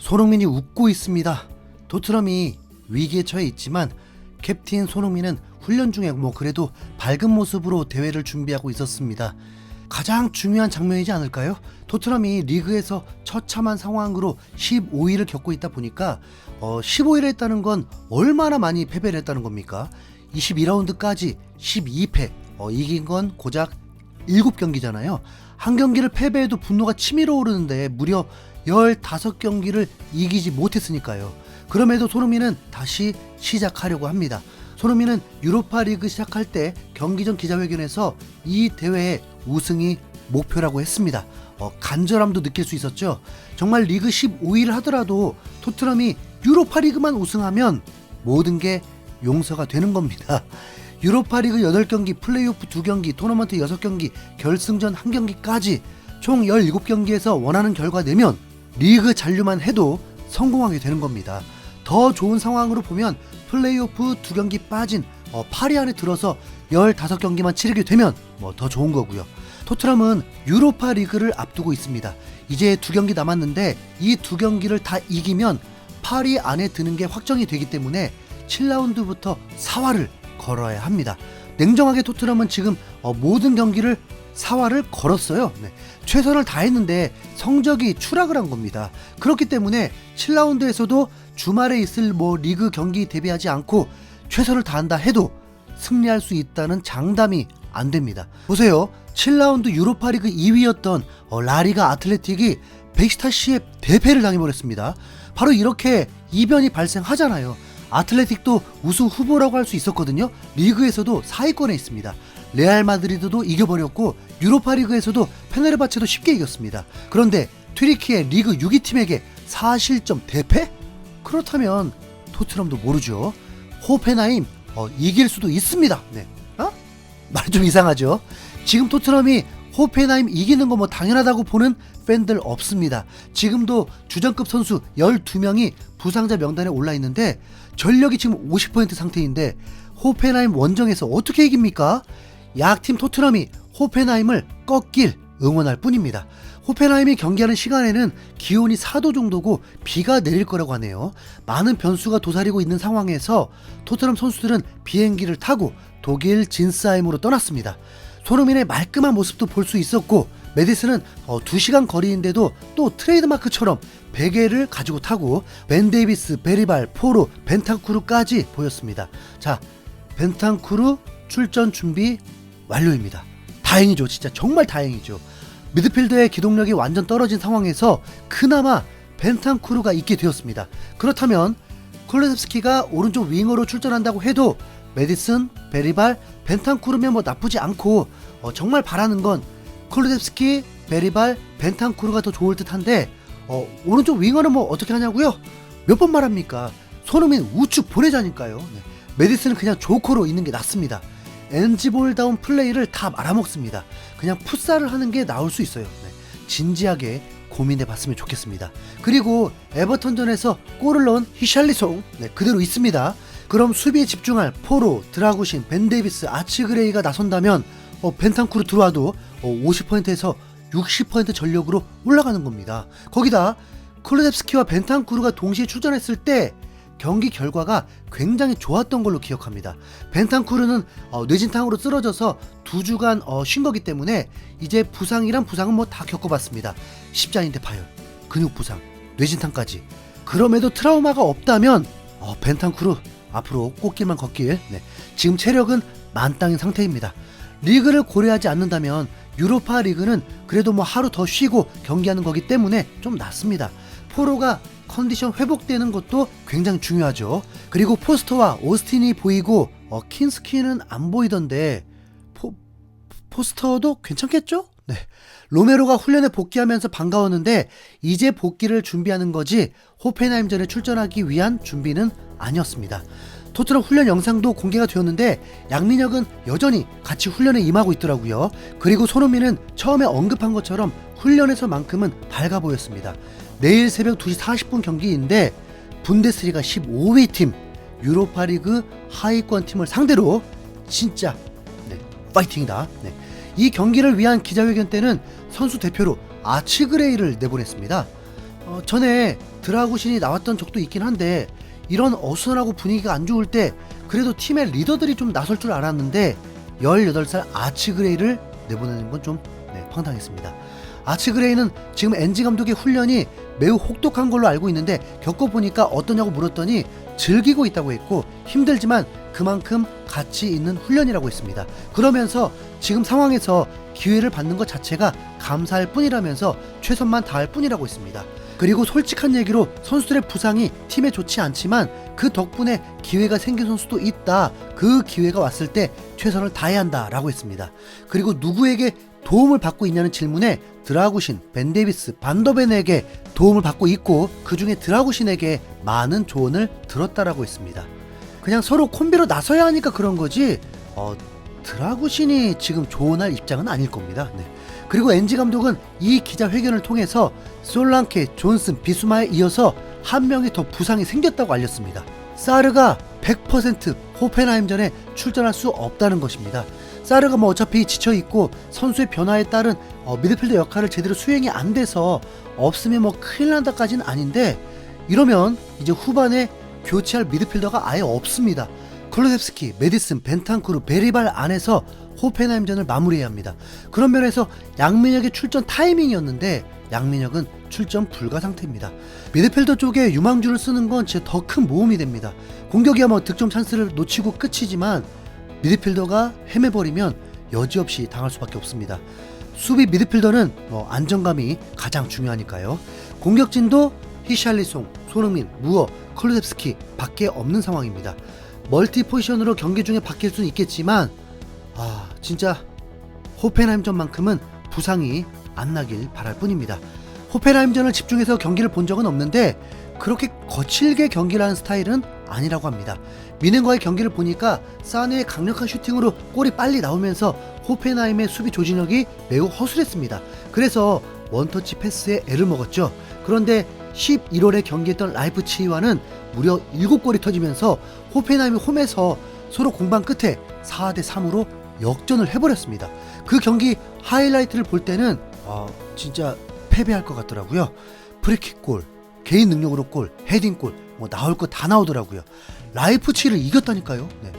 손흥민이 웃고 있습니다. 토트넘이 위기에 처해 있지만 캡틴 손흥민은 훈련 중에 뭐 그래도 밝은 모습으로 대회를 준비하고 있었습니다. 가장 중요한 장면이지 않을까요? 토트넘이 리그에서 처참한 상황으로 15위를 겪고 있다 보니까 어, 15위를 했다는 건 얼마나 많이 패배를 했다는 겁니까? 22라운드까지 12패 어, 이긴 건 고작 7경기잖아요. 한 경기를 패배해도 분노가 치밀어 오르는데 무려 15경기를 이기지 못했으니까요. 그럼에도 손흥민은 다시 시작하려고 합니다. 손흥민은 유로파 리그 시작할 때 경기 전 기자회견에서 이 대회의 우승이 목표라고 했습니다. 어, 간절함도 느낄 수 있었죠. 정말 리그 15위를 하더라도 토트넘이 유로파 리그만 우승하면 모든 게 용서가 되는 겁니다. 유로파리그 8경기, 플레이오프 2경기, 토너먼트 6경기, 결승전 1경기까지 총 17경기에서 원하는 결과 내면 리그 잔류만 해도 성공하게 되는 겁니다. 더 좋은 상황으로 보면 플레이오프 2경기 빠진 어, 8위 안에 들어서 15경기만 치르게 되면 뭐 더 좋은 거고요. 토트넘은 유로파 리그를 앞두고 있습니다. 이제 두 경기 남았는데 이 두 경기를 다 이기면 8위 안에 드는 게 확정이 되기 때문에 7라운드부터 사활을 걸어야 합니다. 냉정하게 토트넘은 지금 어, 모든 경기를 사활을 걸었어요. 네. 최선을 다했는데 성적이 추락을 한 겁니다. 그렇기 때문에 7라운드에서도 주말에 있을 뭐 리그 경기 대비하지 않고 최선을 다한다 해도 승리할 수 있다는 장담이 안 됩니다. 보세요. 7라운드 유로파리그 2위였던 어, 라리가 아틀레틱이 베시타시에 대패를 당해버렸습니다. 바로 이렇게 이변이 발생하잖아요. 아틀레틱도 우승 후보라고 할 수 있었거든요. 리그에서도 4위권에 있습니다. 레알 마드리드도 이겨버렸고 유로파리그에서도 페네르바체도 쉽게 이겼습니다. 그런데 튀리키의 리그 6위 팀에게 4실점 대패? 그렇다면 토트넘도 모르죠. 호펜하임 어, 이길 수도 있습니다. 네. 어? 말좀 이상하죠. 지금 토트넘이 호펜하임 이기는 거 뭐 당연하다고 보는 팬들 없습니다. 지금도 주전급 선수 12명이 부상자 명단에 올라 있는데 전력이 지금 50% 상태인데 호펜하임 원정에서 어떻게 이깁니까? 약팀 토트넘이 호펜하임을 꺾길 응원할 뿐입니다. 호펜하임이 경기하는 시간에는 기온이 4도 정도고 비가 내릴 거라고 하네요. 많은 변수가 도사리고 있는 상황에서 토트넘 선수들은 비행기를 타고 독일 진스하임으로 떠났습니다. 손흥민의 말끔한 모습도 볼 수 있었고 메디슨은 어, 2시간 거리인데도 또 트레이드마크처럼 베개를 가지고 타고 벤 데이비스, 베리발, 포로, 벤탄쿠르까지 보였습니다. 자, 벤탄쿠르 출전 준비 완료입니다. 다행이죠. 진짜 정말 다행이죠. 미드필더의 기동력이 완전 떨어진 상황에서 그나마 벤탄쿠르가 있게 되었습니다. 그렇다면 콜레셉스키가 오른쪽 윙어로 출전한다고 해도 메디슨, 베리발, 벤탄쿠르면 뭐 나쁘지 않고 어, 정말 바라는 건 콜레셉스키, 베리발, 벤탄쿠르가 더 좋을 듯한데 어, 오른쪽 윙어는 뭐 어떻게 하냐고요? 몇 번 말합니까? 손흥민 우측 보내자니까요. 네. 메디슨은 그냥 조커로 있는 게 낫습니다. 엔지볼다운 플레이를 다 말아먹습니다. 그냥 풋살을 하는 게 나올 수 있어요. 네. 진지하게 고민해 봤으면 좋겠습니다. 그리고 에버턴전에서 골을 넣은 히샬리송 네, 그대로 있습니다. 그럼 수비에 집중할 포로, 드라구신, 벤데이비스, 아치그레이가 나선다면 어, 벤탄쿠르 들어와도 어, 50%에서 60% 전력으로 올라가는 겁니다. 거기다 클루뎁스키와 벤탄쿠르가 동시에 출전했을 때 경기 결과가 굉장히 좋았던 걸로 기억합니다. 벤탄쿠르는 어, 뇌진탕으로 쓰러져서 두 주간 어, 쉰 거기 때문에 이제 부상이란 부상은 뭐 다 겪어봤습니다. 십자인대 파열, 근육 부상, 뇌진탕까지. 그럼에도 트라우마가 없다면 어, 벤탄쿠르 앞으로 꽃길만 걷길. 네. 지금 체력은 만땅인 상태입니다. 리그를 고려하지 않는다면 유로파 리그는 그래도 뭐 하루 더 쉬고 경기하는 거기 때문에 좀 낫습니다. 포로가 컨디션 회복되는 것도 굉장히 중요하죠. 그리고 포스터와 오스틴이 보이고 어, 킨스키는 안 보이던데 포, 포스터도 괜찮겠죠? 네. 로메로가 훈련에 복귀하면서 반가웠는데 이제 복귀를 준비하는 거지 호펜하임전에 출전하기 위한 준비는 아니었습니다. 토트넘 훈련 영상도 공개가 되었는데 양민혁은 여전히 같이 훈련에 임하고 있더라고요. 그리고 손흥민은 처음에 언급한 것처럼 훈련에서만큼은 밝아 보였습니다. 내일 새벽 2시 40분 경기인데 분데스리가 15위 팀 유로파리그 하위권 팀을 상대로 진짜 네, 파이팅이다. 네. 이 경기를 위한 기자회견 때는 선수 대표로 아치그레이를 내보냈습니다. 어, 전에 드라구신이 나왔던 적도 있긴 한데 이런 어수선하고 분위기가 안 좋을 때 그래도 팀의 리더들이 좀 나설 줄 알았는데 18살 아치 그레이를 내보내는 건 좀 네, 황당했습니다. 아치 그레이는 지금 엔지 감독의 훈련이 매우 혹독한 걸로 알고 있는데 겪어보니까 어떠냐고 물었더니 즐기고 있다고 했고 힘들지만 그만큼 가치 있는 훈련이라고 했습니다. 그러면서 지금 상황에서 기회를 받는 것 자체가 감사할 뿐이라면서 최선만 다할 뿐이라고 했습니다. 그리고 솔직한 얘기로 선수들의 부상이 팀에 좋지 않지만 그 덕분에 기회가 생긴 선수도 있다. 그 기회가 왔을 때 최선을 다해야 한다 라고 했습니다. 그리고 누구에게 도움을 받고 있냐는 질문에 드라구신, 벤데비스, 반더벤에게 도움을 받고 있고 그 중에 드라구신에게 많은 조언을 들었다라고 했습니다. 그냥 서로 콤비로 나서야 하니까 그런 거지. 어, 드라구신이 지금 조언할 입장은 아닐 겁니다. 네. 그리고 엔지 감독은 이 기자회견을 통해서 솔랑케, 존슨, 비수마에 이어서 한 명이 더 부상이 생겼다고 알렸습니다. 사르가 100% 호펜하임전에 출전할 수 없다는 것입니다. 사르가 뭐 어차피 지쳐 있고 선수의 변화에 따른 어, 미드필더 역할을 제대로 수행이 안 돼서 없으면 뭐 큰일 난다까지는 아닌데 이러면 이제 후반에 교체할 미드필더가 아예 없습니다. 클로셉스키, 메디슨, 벤탄쿠르, 베리발 안에서 호펜하임전을 마무리해야 합니다. 그런 면에서 양민혁의 출전 타이밍이었는데 양민혁은 출전 불가 상태입니다. 미드필더 쪽에 유망주를 쓰는 건 진짜 더 큰 모험이 됩니다. 공격이야 뭐 득점 찬스를 놓치고 끝이지만 미드필더가 헤매버리면 여지없이 당할 수밖에 없습니다. 수비 미드필더는 뭐 안정감이 가장 중요하니까요. 공격진도 히샬리송, 손흥민, 무어, 콜루셉스키 밖에 없는 상황입니다. 멀티 포지션으로 경기 중에 바뀔 수는 있겠지만 아 진짜 호펜하임전만큼은 부상이 안 나길 바랄 뿐입니다. 호펜하임전을 집중해서 경기를 본 적은 없는데 그렇게 거칠게 경기를 하는 스타일은 아니라고 합니다. 미넨과의 경기를 보니까 사네의 강력한 슈팅으로 골이 빨리 나오면서 호펜하임의 수비 조직력이 매우 허술했습니다. 그래서 원터치 패스에 애를 먹었죠. 그런데 11월에 경기했던 라이프치히와는 무려 7골이 터지면서 호펜하임이 홈에서 서로 공방 끝에 4대 3으로 역전을 해버렸습니다. 그 경기 하이라이트를 볼 때는 아, 진짜 패배할 것 같더라고요. 프리킥 골, 개인 능력으로 골, 헤딩 골, 뭐 나올 거 다 나오더라고요. 라이프치를 이겼다니까요. 네.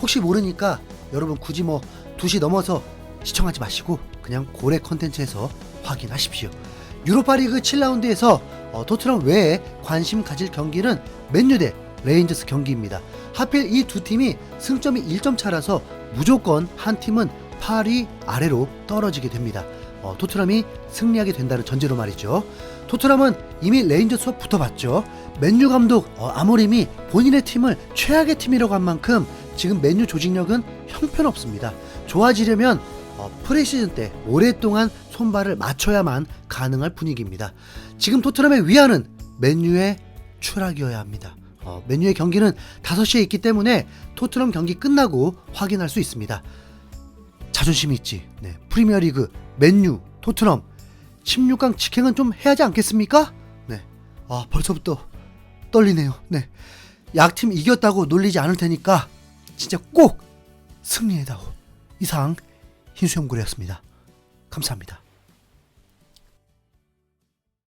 혹시 모르니까 여러분 굳이 뭐 2시 넘어서 시청하지 마시고 그냥 고래 컨텐츠에서 확인하십시오. 유로파리그 7라운드에서 어, 토트넘 외에 관심 가질 경기는 맨유 대 레인저스 경기입니다. 하필 이 두 팀이 승점이 1점 차라서 무조건 한 팀은 8위 아래로 떨어지게 됩니다. 어, 토트넘이 승리하게 된다는 전제로 말이죠. 토트넘은 이미 레인저스와 붙어봤죠. 맨유 감독 어, 아모림이 본인의 팀을 최악의 팀이라고 한 만큼 지금 맨유 조직력은 형편없습니다. 좋아지려면 어, 프리시즌 때 오랫동안 손발을 맞춰야만 가능할 분위기입니다. 지금 토트넘의 위안은 맨유의 추락이어야 합니다. 어, 맨유의 경기는 5시에 있기 때문에 토트넘 경기 끝나고 확인할 수 있습니다. 자존심이 있지. 네, 프리미어리그 맨유, 토트넘 16강 직행은 좀 해야지 않겠습니까? 네. 아, 벌써부터 떨리네요. 네. 약팀 이겼다고 놀리지 않을 테니까 진짜 꼭 승리해다오. 이상 흰수염고래였습니다. 감사합니다.